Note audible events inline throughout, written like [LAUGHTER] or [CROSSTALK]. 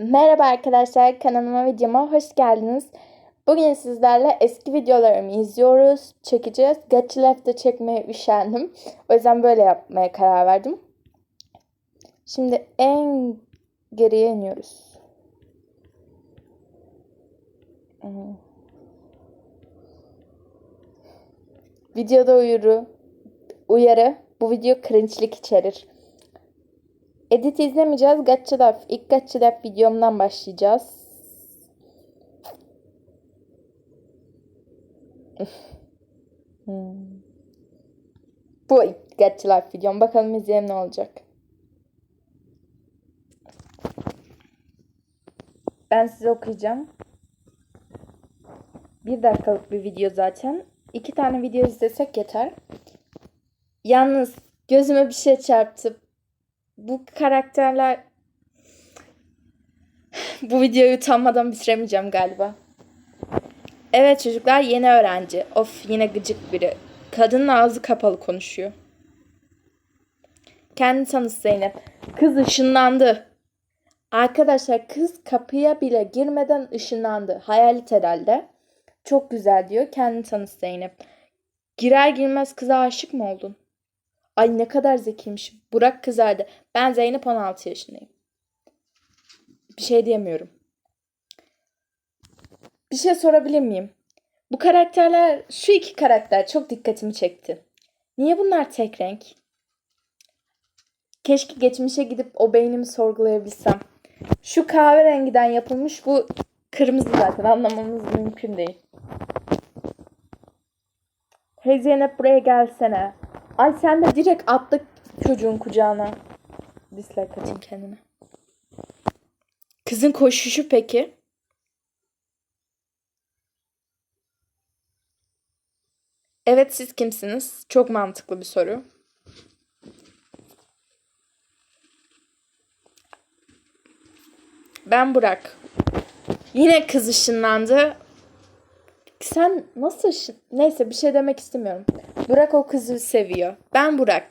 Merhaba arkadaşlar kanalıma videoma hoş geldiniz. Bugün sizlerle eski videolarımı izliyoruz, çekeceğiz. Gachi Left'te çekmeye üşendim. O yüzden böyle yapmaya karar verdim. Şimdi en geriye iniyoruz. Videoda uyarı, uyarı bu video cringe'lik içerir. Edit izlemeyeceğiz. Gacha Life. İlk Gacha Life videomdan başlayacağız. [LAUGHS] Hmm. Bu ilk Gacha Life videom. Bakalım izleyelim ne olacak. Ben size okuyacağım. Bir dakikalık bir video zaten. İki tane video izlesek yeter. Yalnız gözüme bir şey çarptı bu karakterler [SIGHS] bu videoyu utanmadan bitiremeyeceğim galiba. Evet çocuklar yeni öğrenci. Of yine gıcık biri. Kadının ağzı kapalı konuşuyor. Kendi tanısı Zeynep. Kız ışınlandı. Arkadaşlar kız kapıya bile girmeden ışınlandı. Hayalet herhalde. Çok güzel diyor. Kendi tanısı Zeynep. Girer girmez kıza aşık mı oldun? Ay ne kadar zekiymiş. Burak kızardı. Ben Zeynep 16 yaşındayım. Bir şey diyemiyorum. Bir şey sorabilir miyim? Bu karakterler, şu iki karakter çok dikkatimi çekti. Niye bunlar tek renk? Keşke geçmişe gidip o beynimi sorgulayabilsem. Şu kahverengiden yapılmış bu kırmızı zaten anlamamız mümkün değil. Hey Zeynep buraya gelsene. Ay sen de direkt attık çocuğun kucağına. Dislike atayım kendime. Kızın koşuşu peki? Evet siz kimsiniz? Çok mantıklı bir soru. Ben Burak. Yine kız ışınlandı. Sen nasıl. Neyse bir şey demek istemiyorum. Burak o kızı seviyor. Ben Burak.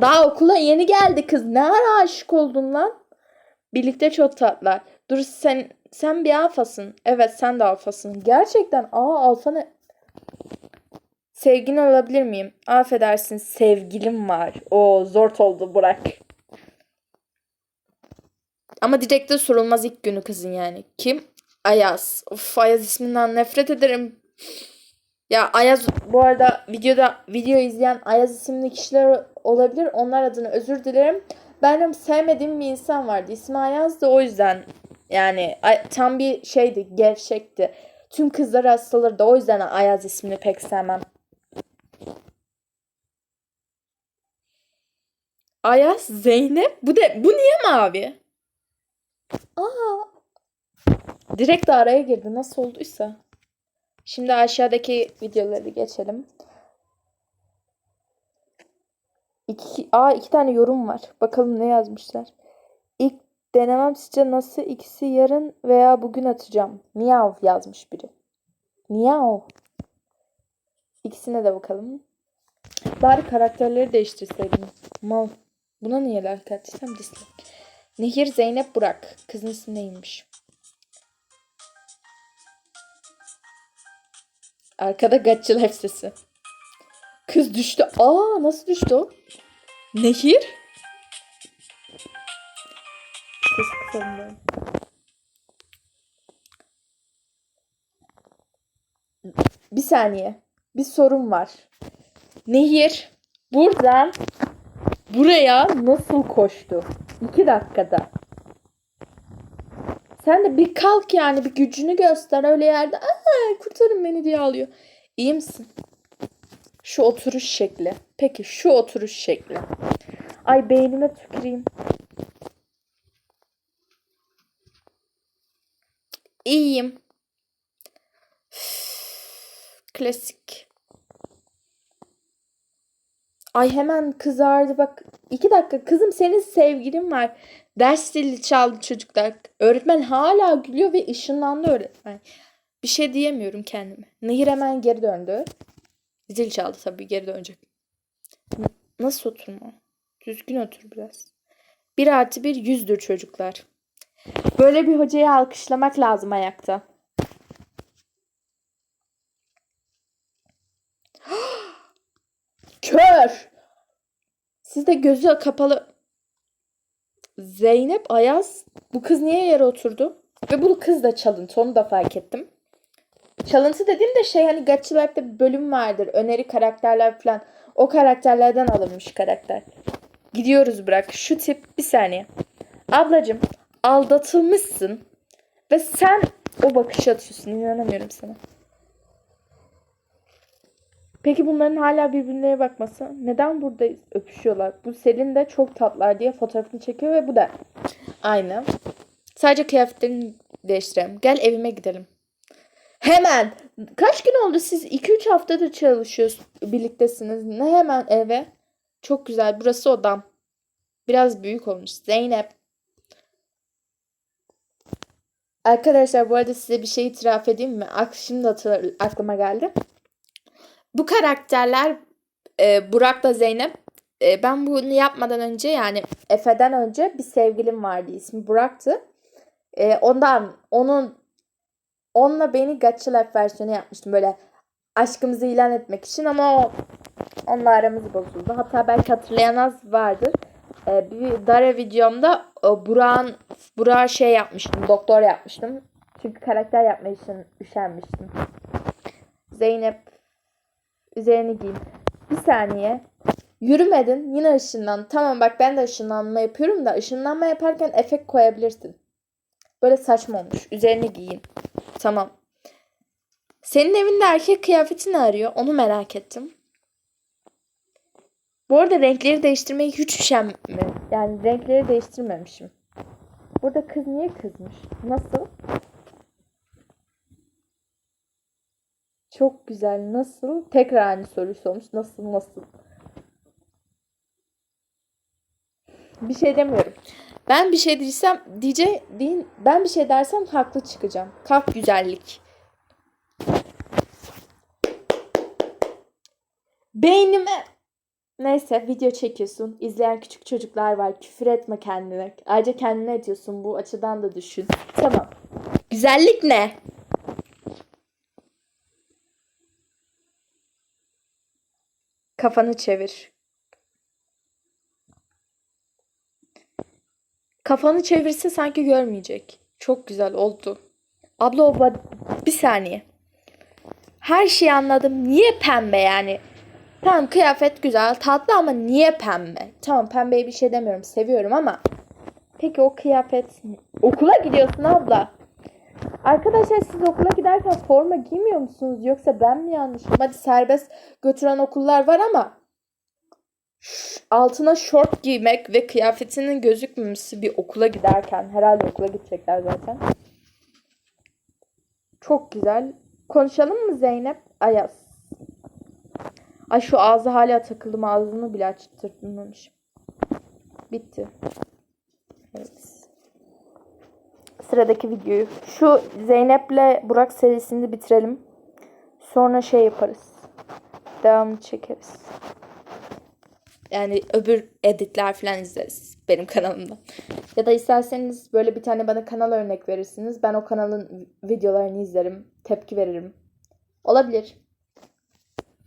Daha okula yeni geldi kız. Ne ara aşık oldun lan? Birlikte çok tatlılar. Dur sen sen bir alfasın. Evet sen de alfasın. Gerçekten aa alfa ne? Sevgin olabilir miyim? Affedersin sevgilim var. O zor oldu Burak. Ama direkte sorulmaz ilk günü kızın yani. Kim? Ayaz. Of Ayaz isminden nefret ederim. Ya Ayaz bu arada videoda video izleyen Ayaz isimli kişiler olabilir. Onlar adına özür dilerim. Benim sevmediğim bir insan vardı. İsmi Ayaz'dı o yüzden yani tam bir şeydi, gevşekti. Tüm kızlar asılırdı. O yüzden Ayaz ismini pek sevmem. Ayaz, Zeynep. Bu de bu niye mavi? Aa. Direkt araya girdi. Nasıl olduysa. Şimdi aşağıdaki videoları geçelim. İki, aa iki tane yorum var. Bakalım ne yazmışlar. İlk denemem sizce nasıl ikisi yarın veya bugün atacağım. Miyav yazmış biri. Miyav. İkisine de bakalım. Bari karakterleri değiştirseydim. Mal. Buna niye like attıysam dislike. Nehir Zeynep Burak. Kızın ismi neymiş? Arkada Gatçıl sesi. Kız düştü. Aa nasıl düştü o? Nehir? Ses kısalım ben. Bir saniye. Bir sorun var. Nehir buradan buraya nasıl koştu? İki dakikada. Sen de bir kalk yani bir gücünü göster öyle yerde. Aa, kurtarın beni diye ağlıyor. İyi misin? Şu oturuş şekli. Peki şu oturuş şekli. Ay beynime tüküreyim. İyiyim. Klasik. Ay hemen kızardı bak. iki dakika kızım senin sevgilin var. Ders zili çaldı çocuklar. Öğretmen hala gülüyor ve ışınlandı öğretmen. Bir şey diyemiyorum kendime. Nehir hemen geri döndü. Zil çaldı tabii geri dönecek. Nasıl oturma? Düzgün otur biraz. Bir artı bir yüzdür çocuklar. Böyle bir hocayı alkışlamak lazım ayakta. [GASPS] Kör. Siz de gözü kapalı. Zeynep Ayaz. Bu kız niye yere oturdu? Ve bu kız da çalıntı. Onu da fark ettim. Çalıntı dediğim de şey hani Gatchlive'da bir bölüm vardır. Öneri karakterler falan. O karakterlerden alınmış karakter. Gidiyoruz bırak. Şu tip bir saniye. Ablacım aldatılmışsın. Ve sen o bakışı atıyorsun. İnanamıyorum sana. Peki bunların hala birbirlerine bakması neden burada öpüşüyorlar? Bu Selin de çok tatlılar diye fotoğrafını çekiyor ve bu da aynı. Sadece kıyafetlerini değiştirelim. Gel evime gidelim. Hemen. Kaç gün oldu siz 2-3 haftadır çalışıyorsunuz, birliktesiniz. Ne hemen eve? Çok güzel. Burası odam. Biraz büyük olmuş. Zeynep. Arkadaşlar bu arada size bir şey itiraf edeyim mi? Ak- Şimdi hatır- aklıma geldi. Bu karakterler e, Burak'la Zeynep. e, ben bunu yapmadan önce yani Efe'den önce bir sevgilim vardı. İsmi Burak'tı. E, ondan onun onunla beni Gacha Life versiyonu yapmıştım. Böyle aşkımızı ilan etmek için ama o onunla aramız bozuldu. Hatta belki hatırlayanız vardır. E, bir Dara videomda o Burak'ın Burak'a şey yapmıştım. Doktor yapmıştım. Çünkü karakter yapmak için üşenmiştim. Zeynep Üzerini giyin. Bir saniye. Yürümedin. Yine ışınlan. Tamam bak ben de ışınlanma yapıyorum da ışınlanma yaparken efekt koyabilirsin. Böyle saçma olmuş. Üzerini giyin. Tamam. Senin evinde erkek kıyafetini arıyor. Onu merak ettim. Bu arada renkleri değiştirmeyi hiç üşenme. Yani renkleri değiştirmemişim. Burada kız niye kızmış? Nasıl? Çok güzel. Nasıl? Tekrar aynı soruyu sormuş. Nasıl nasıl? Bir şey demiyorum. Ben bir şey diysem diyece deyin ben bir şey dersem haklı çıkacağım. Kalk güzellik. Beynime Neyse video çekiyorsun. İzleyen küçük çocuklar var. Küfür etme kendine. Ayrıca kendine ediyorsun. Bu açıdan da düşün. Tamam. Güzellik ne? Kafanı çevir. Kafanı çevirse sanki görmeyecek. Çok güzel oldu. Abla o ba- bir saniye. Her şeyi anladım. Niye pembe yani? Tamam kıyafet güzel, tatlı ama niye pembe? Tamam pembeye bir şey demiyorum. Seviyorum ama peki o kıyafet okula gidiyorsun abla. Arkadaşlar siz okula giderken forma giymiyor musunuz? Yoksa ben mi yanlışım? Hadi serbest götüren okullar var ama altına şort giymek ve kıyafetinin gözükmemesi bir okula giderken herhalde okula gidecekler zaten. Çok güzel. Konuşalım mı Zeynep? Ayaz. Ay şu ağzı hala takıldım. Ağzını bile açtırtmamışım. Bitti. Evet. Sıradaki videoyu. Şu Zeynep'le Burak serisini bitirelim. Sonra şey yaparız. Devam çekeriz. Yani öbür editler falan izleriz benim kanalımda. Ya da isterseniz böyle bir tane bana kanal örnek verirsiniz. Ben o kanalın videolarını izlerim. Tepki veririm. Olabilir.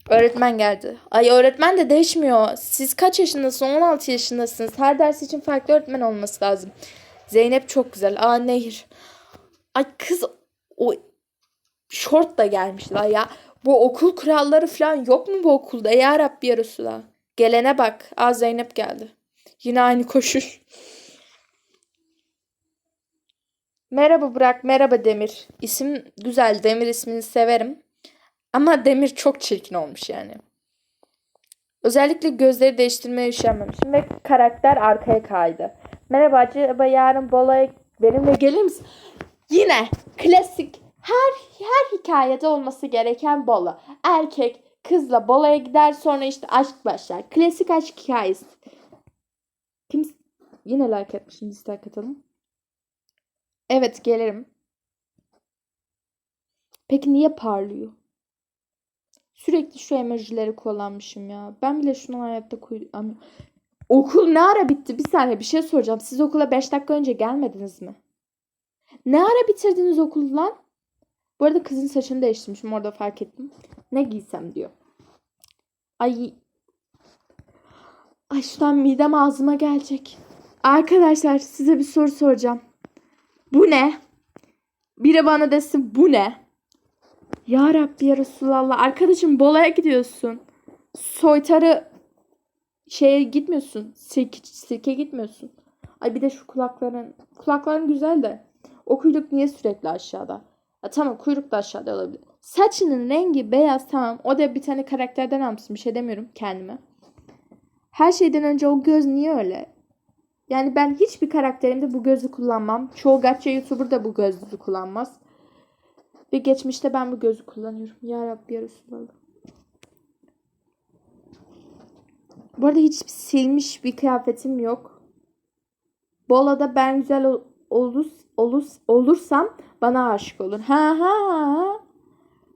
Öğretmen geldi. Ay öğretmen de değişmiyor. Siz kaç yaşındasınız? 16 yaşındasınız. Her ders için farklı öğretmen olması lazım. Zeynep çok güzel. Aa Nehir. Ay kız o şort da gelmişler ya. Bu okul kuralları falan yok mu bu okulda? Ya Rabbi ya Resulallah. Gelene bak. Aa Zeynep geldi. Yine aynı koşuş. Merhaba Burak, merhaba Demir. İsim güzel, Demir ismini severim. Ama Demir çok çirkin olmuş yani. Özellikle gözleri değiştirmeye üşenmemişim ve karakter arkaya kaydı. Merhaba acaba yarın Bola'ya benimle gelir misin? Yine klasik her her hikayede olması gereken Bola. Erkek kızla Bola'ya gider sonra işte aşk başlar. Klasik aşk hikayesi. Kim yine like etmişim dislike atalım. Evet gelirim. Peki niye parlıyor? Sürekli şu emojileri kullanmışım ya. Ben bile şunu hayatta koyamıyorum. Okul ne ara bitti? Bir saniye bir şey soracağım. Siz okula 5 dakika önce gelmediniz mi? Ne ara bitirdiniz okulu lan? Bu arada kızın saçını değiştirmişim orada fark ettim. Ne giysem diyor. Ay. Ay şuradan midem ağzıma gelecek. Arkadaşlar size bir soru soracağım. Bu ne? Biri bana desin bu ne? Ya Rabbi ya Resulallah. Arkadaşım Bola'ya gidiyorsun. Soytarı şeye gitmiyorsun. Sirke, sirke gitmiyorsun. Ay bir de şu kulakların. Kulakların güzel de. O kuyruk niye sürekli aşağıda? Ya tamam kuyruk da aşağıda olabilir. Saçının rengi beyaz tamam. O da bir tane karakterden almışsın. Bir şey demiyorum kendime. Her şeyden önce o göz niye öyle? Yani ben hiçbir karakterimde bu gözü kullanmam. Çoğu gacha YouTuber da bu gözlüğü kullanmaz. Ve geçmişte ben bu gözü kullanıyorum. Ya Rabbi ya Resulallah. Bu arada hiç silmiş bir kıyafetim yok. Bola'da ben güzel olus, olus, olursam bana aşık olur. Ha ha ha.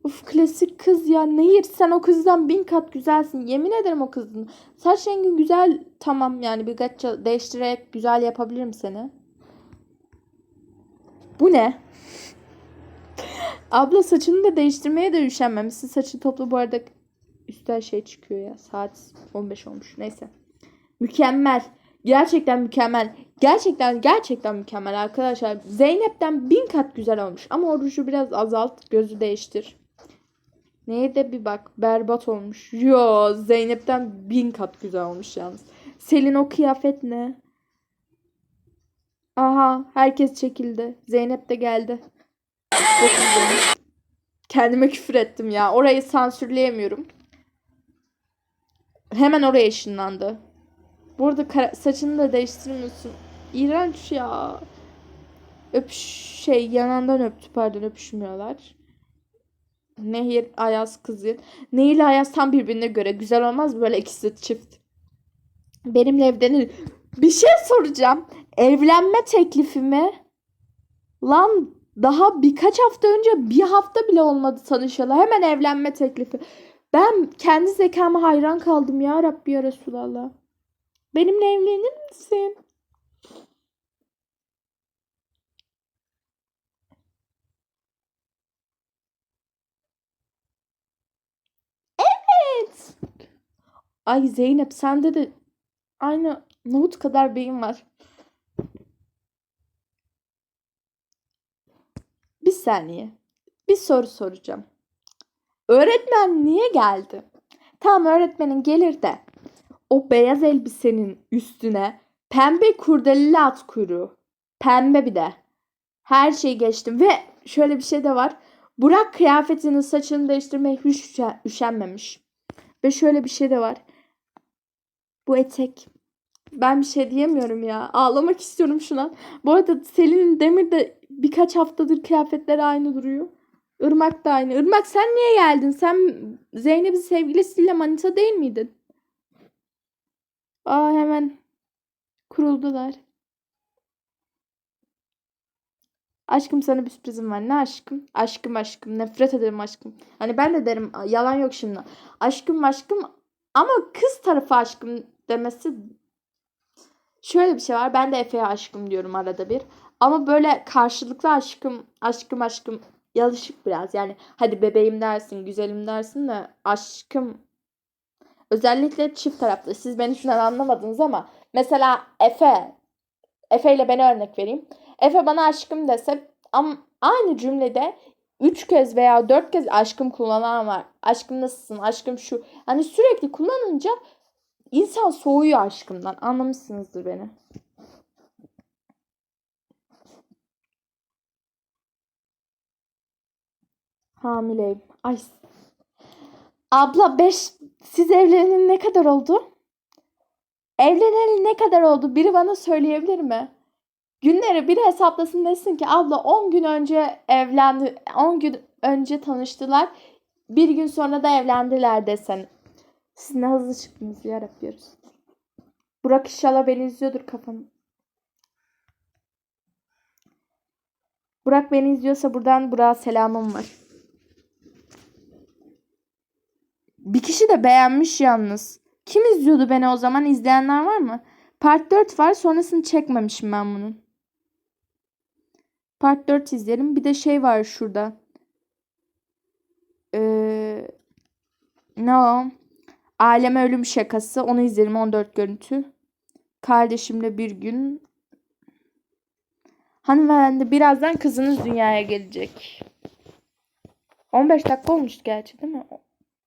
Uf klasik kız ya. Nehir sen o kızdan bin kat güzelsin. Yemin ederim o kızın. Saç rengin güzel. Tamam yani bir gacha değiştirerek güzel yapabilirim seni. Bu ne? [LAUGHS] Abla saçını da değiştirmeye de üşenmemişsin. Saçı toplu bu arada üstten şey çıkıyor ya. Saat 15 olmuş. Neyse. Mükemmel. Gerçekten mükemmel. Gerçekten gerçekten mükemmel arkadaşlar. Zeynep'ten bin kat güzel olmuş. Ama o ruju biraz azalt. Gözü değiştir. Neye de bir bak. Berbat olmuş. Yo Zeynep'ten bin kat güzel olmuş yalnız. Selin o kıyafet ne? Aha herkes çekildi. Zeynep de geldi. Kendime küfür ettim ya. Orayı sansürleyemiyorum. Hemen oraya ışınlandı. Burada kara- saçını da değiştirmiyorsun. İğrenç ya. Öpüş şey yanından öptü pardon öpüşmüyorlar. Nehir Ayaz kızı. Nehir ile Ayaz tam birbirine göre. Güzel olmaz böyle ikisi çift? Benimle evlenir. Bir şey soracağım. Evlenme teklifimi lan daha birkaç hafta önce bir hafta bile olmadı tanışalı. Hemen evlenme teklifi. Ben kendi zekama hayran kaldım ya Rabbi ya Resulallah. Benimle evlenir misin? Evet. Ay Zeynep sende de aynı nohut kadar beyin var. Bir saniye. Bir soru soracağım. Öğretmen niye geldi? Tamam öğretmenin gelir de o beyaz elbisenin üstüne pembe kurdeleli at kuyruğu. Pembe bir de. Her şeyi geçtim ve şöyle bir şey de var. Burak kıyafetinin saçını değiştirmeye hiç üşe- üşenmemiş. Ve şöyle bir şey de var. Bu etek. Ben bir şey diyemiyorum ya. Ağlamak istiyorum şuna. Bu arada Selin'in Demir de birkaç haftadır kıyafetleri aynı duruyor. Irmak da aynı. Irmak sen niye geldin? Sen Zeynep'in sevgilisiyle manita değil miydin? Aa hemen kuruldular. Aşkım sana bir sürprizim var. Ne aşkım? Aşkım aşkım. Nefret ederim aşkım. Hani ben de derim yalan yok şimdi. Aşkım aşkım ama kız tarafı aşkım demesi şöyle bir şey var. Ben de Efe'ye aşkım diyorum arada bir. Ama böyle karşılıklı aşkım aşkım aşkım yalışık biraz. Yani hadi bebeğim dersin, güzelim dersin de aşkım özellikle çift taraflı. Siz beni şundan anlamadınız ama mesela Efe Efe ile ben örnek vereyim. Efe bana aşkım dese ama aynı cümlede üç kez veya dört kez aşkım kullanan var. Aşkım nasılsın? Aşkım şu. Hani sürekli kullanınca insan soğuyor aşkımdan. Anlamışsınızdır beni. Hamileyim. Ay. Abla 5 siz evleneli ne kadar oldu? Evleneli ne kadar oldu? Biri bana söyleyebilir mi? Günleri biri hesaplasın desin ki abla 10 gün önce evlendi 10 gün önce tanıştılar. Bir gün sonra da evlendiler desen. Siz ne hızlı çıktınız ya yapıyoruz. Burak inşallah beni izliyordur kafam. Burak beni izliyorsa buradan Burak'a selamım var. Bir kişi de beğenmiş yalnız. Kim izliyordu beni o zaman? İzleyenler var mı? Part 4 var. Sonrasını çekmemişim ben bunun. Part 4 izlerim. Bir de şey var şurada. Ee, ne o? Aleme Ölüm Şakası. Onu izlerim 14 görüntü. Kardeşimle bir gün. Hanımefendi birazdan kızınız dünyaya gelecek. 15 dakika olmuş gerçi değil mi?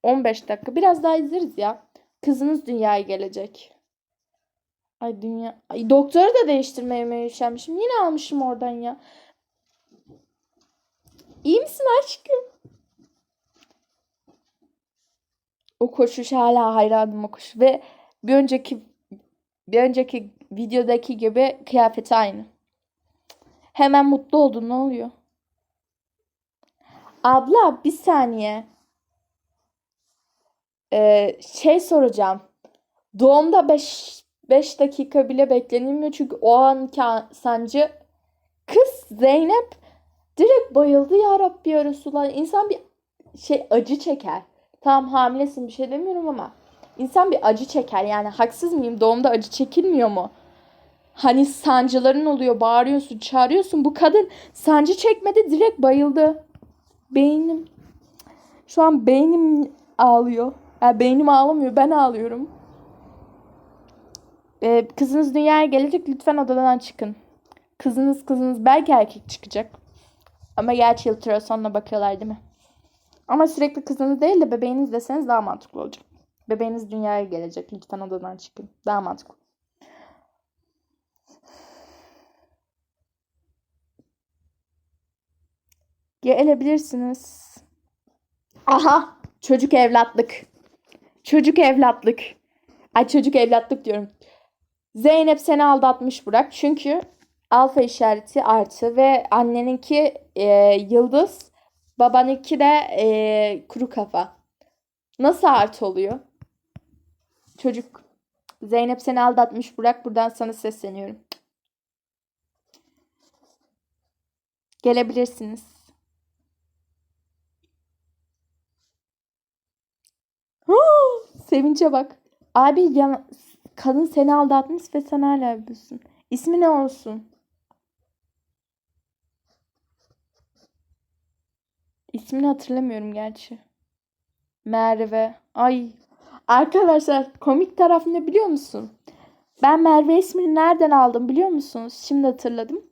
15 dakika. Biraz daha izleriz ya. Kızınız dünyaya gelecek. Ay dünya. Ay doktoru da değiştirmeye üşenmişim. Yine almışım oradan ya. İyi misin aşkım? O koşuş hala hayranım o koşu. Ve bir önceki bir önceki videodaki gibi kıyafeti aynı. Hemen mutlu oldun ne oluyor? Abla bir saniye. Ee, şey soracağım. Doğumda 5 5 dakika bile beklenilmiyor çünkü o anki sancı kız Zeynep direkt bayıldı ya Rabbi ya Resulallah. İnsan bir şey acı çeker. Tamam hamilesin bir şey demiyorum ama insan bir acı çeker. Yani haksız mıyım? Doğumda acı çekilmiyor mu? Hani sancıların oluyor, bağırıyorsun, çağırıyorsun. Bu kadın sancı çekmedi, direkt bayıldı. Beynim şu an beynim ağlıyor. Yani beynim ağlamıyor, ben ağlıyorum. Ee, kızınız dünyaya gelecek, lütfen odadan çıkın. Kızınız kızınız belki erkek çıkacak. Ama gerçi ultrasonla bakıyorlar değil mi? Ama sürekli kızınız değil de bebeğiniz deseniz daha mantıklı olacak. Bebeğiniz dünyaya gelecek. Lütfen odadan çıkın. Daha mantıklı. Gelebilirsiniz. Aha! Çocuk evlatlık. Çocuk evlatlık. Ay çocuk evlatlık diyorum. Zeynep seni aldatmış Burak. Çünkü alfa işareti artı ve anneninki e, yıldız. Babanınki de e, kuru kafa. Nasıl artı oluyor? Çocuk. Zeynep seni aldatmış Burak. Buradan sana sesleniyorum. Gelebilirsiniz. Sevince bak. Abi ya, kadın seni aldatmış ve sen hala yapıyorsun. İsmi ne olsun? İsmini hatırlamıyorum gerçi. Merve. Ay. Arkadaşlar komik taraf ne biliyor musun? Ben Merve ismini nereden aldım biliyor musunuz? Şimdi hatırladım.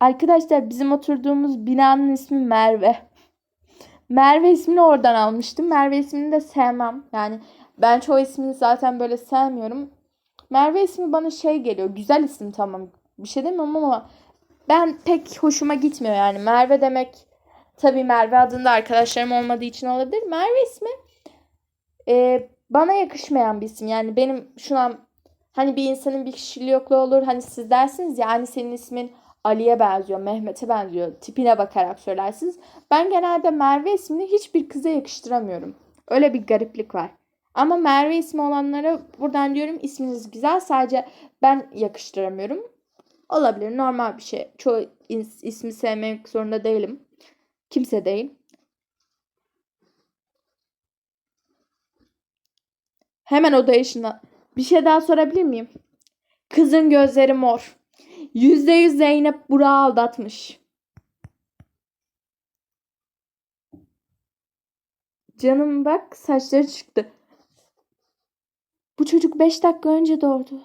Arkadaşlar bizim oturduğumuz binanın ismi Merve. Merve ismini oradan almıştım. Merve ismini de sevmem. Yani ben çoğu ismini zaten böyle sevmiyorum. Merve ismi bana şey geliyor. Güzel isim tamam. Bir şey demiyorum ama ben pek hoşuma gitmiyor yani. Merve demek tabii Merve adında arkadaşlarım olmadığı için olabilir. Merve ismi e, bana yakışmayan bir isim. Yani benim şu an hani bir insanın bir kişiliği yokluğu olur. Hani siz dersiniz ya hani senin ismin Ali'ye benziyor, Mehmet'e benziyor. Tipine bakarak söylersiniz. Ben genelde Merve ismini hiçbir kıza yakıştıramıyorum. Öyle bir gariplik var. Ama Merve ismi olanlara buradan diyorum isminiz güzel. Sadece ben yakıştıramıyorum. Olabilir normal bir şey. Çoğu is- ismi sevmek zorunda değilim. Kimse değil. Hemen odaya ışınlan. Bir şey daha sorabilir miyim? Kızın gözleri mor. Yüzde yüz Zeynep Burak'ı aldatmış. Canım bak saçları çıktı. Bu çocuk 5 dakika önce doğdu.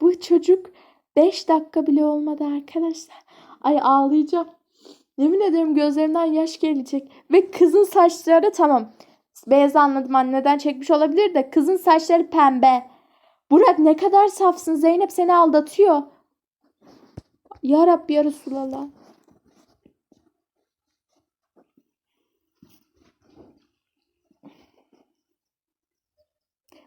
Bu çocuk 5 dakika bile olmadı arkadaşlar. Ay ağlayacağım. Yemin ederim gözlerimden yaş gelecek. Ve kızın saçları tamam. Beyaz anladım anneden çekmiş olabilir de kızın saçları pembe. Burak ne kadar safsın. Zeynep seni aldatıyor. Ya Rabbi ya Resulallah.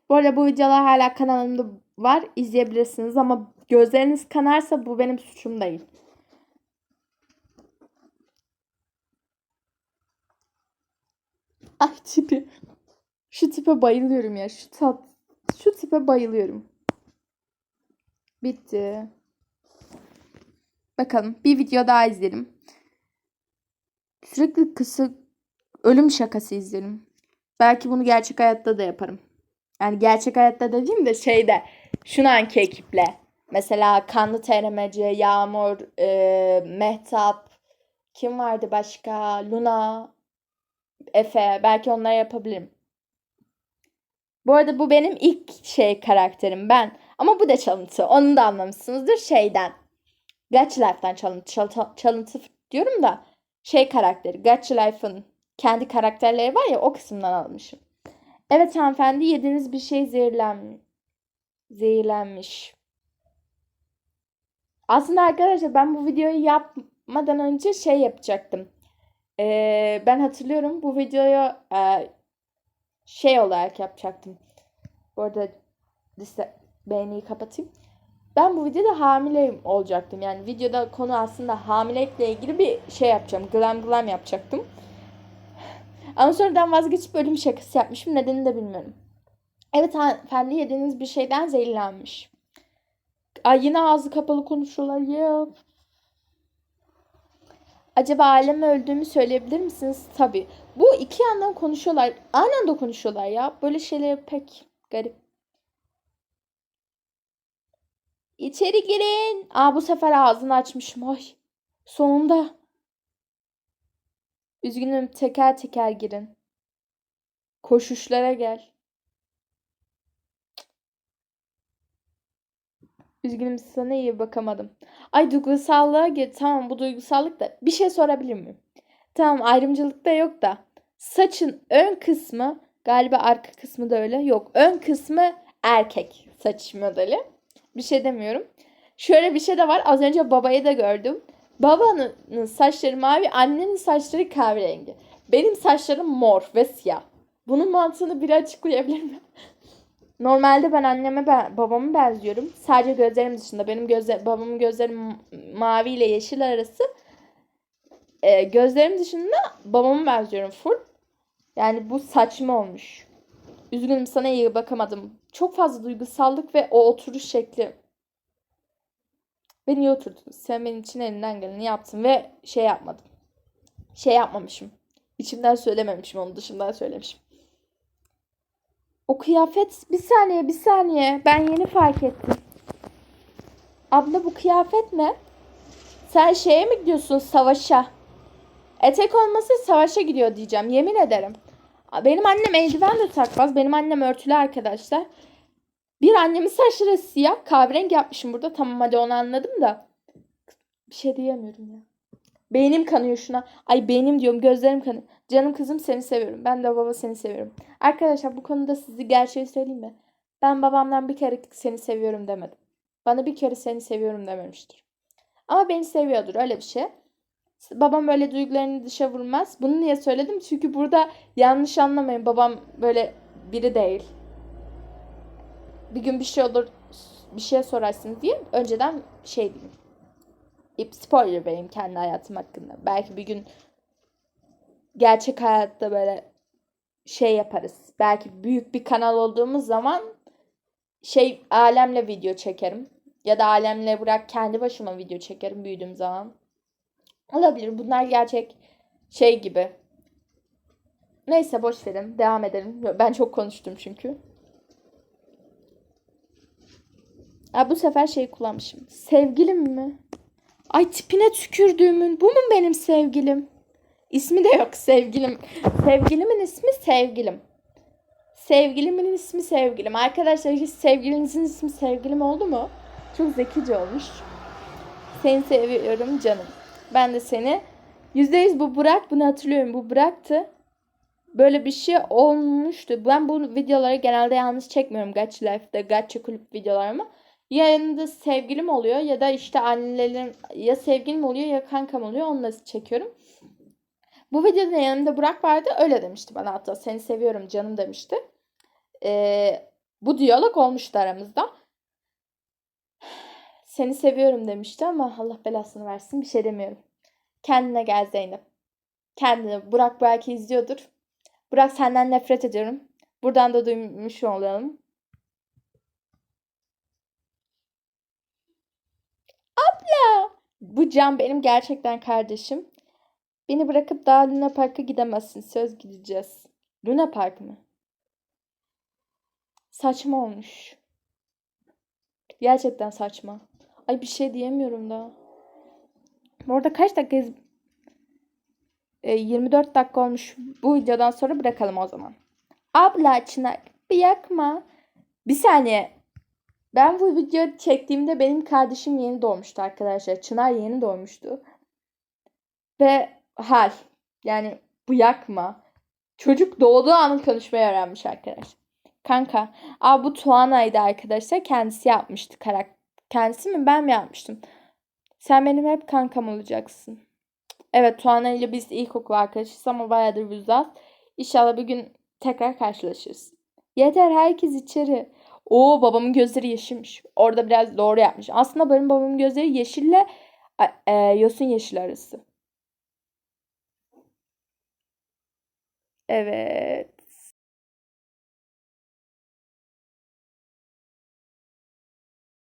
Bu arada bu videolar hala kanalımda var. izleyebilirsiniz ama gözleriniz kanarsa bu benim suçum değil. Ay tipi. Şu tipe bayılıyorum ya. Şu tat. Şu tipe bayılıyorum. Bitti. Bakalım bir video daha izleyelim. Sürekli kısa ölüm şakası izlerim. Belki bunu gerçek hayatta da yaparım. Yani gerçek hayatta dediğim de şeyde şunu anki ekiple. Mesela Kanlı TRMC, Yağmur, e, Mehtap, kim vardı başka? Luna, Efe. Belki onları yapabilirim. Bu arada bu benim ilk şey karakterim ben. Ama bu da çalıntı. Onu da anlamışsınızdır şeyden. Gacha Life'dan çalıntı, çalıntı, diyorum da şey karakteri. Gacha Life'ın kendi karakterleri var ya o kısımdan almışım. Evet hanımefendi yediğiniz bir şey zehirlenmiş. Zehirlenmiş. Aslında arkadaşlar ben bu videoyu yapmadan önce şey yapacaktım. Ee, ben hatırlıyorum bu videoyu e, şey olarak yapacaktım. Bu arada liste beğeniyi kapatayım. Ben bu videoda hamileyim olacaktım. Yani videoda konu aslında hamilelikle ilgili bir şey yapacağım. Glam glam yapacaktım. Ama sonradan vazgeçip ölüm şakası yapmışım. Nedenini de bilmiyorum. Evet hanımefendi yediğiniz bir şeyden zehirlenmiş. Ay yine ağzı kapalı konuşuyorlar ya. Acaba aleme öldüğümü söyleyebilir misiniz? Tabii. Bu iki yandan konuşuyorlar. Aynı anda konuşuyorlar ya. Böyle şeyler pek garip. İçeri girin. Aa bu sefer ağzını açmışım. Ay. Sonunda. Üzgünüm teker teker girin. Koşuşlara gel. Üzgünüm sana iyi bakamadım. Ay duygusallığa gir. Tamam bu duygusallık da. Bir şey sorabilir miyim? Tamam ayrımcılık da yok da. Saçın ön kısmı galiba arka kısmı da öyle. Yok ön kısmı erkek saç modeli. Bir şey demiyorum. Şöyle bir şey de var. Az önce babayı da gördüm. Babanın saçları mavi, annenin saçları kahverengi. Benim saçlarım mor ve siyah. Bunun mantığını biri açıklayabilir mi? [LAUGHS] Normalde ben anneme ben, babamı benziyorum. Sadece gözlerim dışında. Benim gözle, babamın gözleri mavi ile yeşil arası. Ee, gözlerim dışında babamı benziyorum full. Yani bu saçma olmuş. Üzgünüm sana iyi bakamadım. Çok fazla duygusallık ve o oturuş şekli. Beni iyi oturdun. Sen benim için elinden geleni yaptın ve şey yapmadım. Şey yapmamışım. İçimden söylememişim onu dışından söylemişim. O kıyafet bir saniye bir saniye ben yeni fark ettim. Abla bu kıyafet ne? Sen şeye mi gidiyorsun savaşa? Etek olmasa savaşa gidiyor diyeceğim yemin ederim. Benim annem eldiven de takmaz. Benim annem örtülü arkadaşlar. Bir annemin saçları siyah. Kahverengi yapmışım burada. Tamam hadi onu anladım da. Bir şey diyemiyorum ya. Beynim kanıyor şuna. Ay beynim diyorum gözlerim kanıyor. Canım kızım seni seviyorum. Ben de baba seni seviyorum. Arkadaşlar bu konuda size gerçeği söyleyeyim mi? Ben babamdan bir kere seni seviyorum demedim. Bana bir kere seni seviyorum dememiştir. Ama beni seviyordur öyle bir şey. Babam böyle duygularını dışa vurmaz. Bunu niye söyledim? Çünkü burada yanlış anlamayın. Babam böyle biri değil. Bir gün bir şey olur bir şey sorarsınız diye önceden şey diyeyim. Spoiler vereyim kendi hayatım hakkında. Belki bir gün gerçek hayatta böyle şey yaparız. Belki büyük bir kanal olduğumuz zaman şey alemle video çekerim. Ya da alemle bırak kendi başıma video çekerim büyüdüğüm zaman. Olabilir. Bunlar gerçek şey gibi. Neyse boş verin. Devam edelim. Ben çok konuştum çünkü. Aa, bu sefer şey kullanmışım. Sevgilim mi? Ay tipine tükürdüğümün. Bu mu benim sevgilim? İsmi de yok sevgilim. Sevgilimin ismi sevgilim. Sevgilimin ismi sevgilim. Arkadaşlar hiç sevgilinizin ismi sevgilim oldu mu? Çok zekice olmuş. Seni seviyorum canım. Ben de seni. %100 bu Burak. Bunu hatırlıyorum. Bu Burak'tı. Böyle bir şey olmuştu. Ben bu videoları genelde yalnız çekmiyorum. Gacha Life'da, Gacha Kulüp videolarımı. Ya yanında sevgilim oluyor ya da işte annelerim ya sevgilim oluyor ya kankam oluyor. Onunla çekiyorum. Bu videoda yanımda Burak vardı. Öyle demişti bana hatta. Seni seviyorum canım demişti. Ee, bu diyalog olmuştu aramızda. Seni seviyorum demişti ama Allah belasını versin bir şey demiyorum. Kendine gel Zeynep. Kendine. Burak belki izliyordur. Burak senden nefret ediyorum. Buradan da duymuş olalım. Abla! Bu Can benim gerçekten kardeşim. Beni bırakıp daha Luna Park'a gidemezsin. Söz gideceğiz. Luna Park mı? Saçma olmuş. Gerçekten saçma. Ay bir şey diyemiyorum da. Orada kaç dakika iz- E, 24 dakika olmuş. Bu videodan sonra bırakalım o zaman. Abla Çınar bir yakma. Bir saniye. Ben bu video çektiğimde benim kardeşim yeni doğmuştu arkadaşlar. Çınar yeni doğmuştu. Ve hal. Yani bu yakma. Çocuk doğduğu anın konuşmayı öğrenmiş arkadaşlar. Kanka. Aa bu Tuana'ydı arkadaşlar. Kendisi yapmıştı karakter. Kendisi mi ben mi yapmıştım? Sen benim hep kankam olacaksın. Evet Tuana ile biz ilkokul arkadaşız ama bayağıdır uzak. İnşallah bir gün tekrar karşılaşırız. Yeter herkes içeri. Oo babamın gözleri yeşilmiş. Orada biraz doğru yapmış. Aslında benim babamın gözleri yeşille e, yosun yeşil arası. Evet.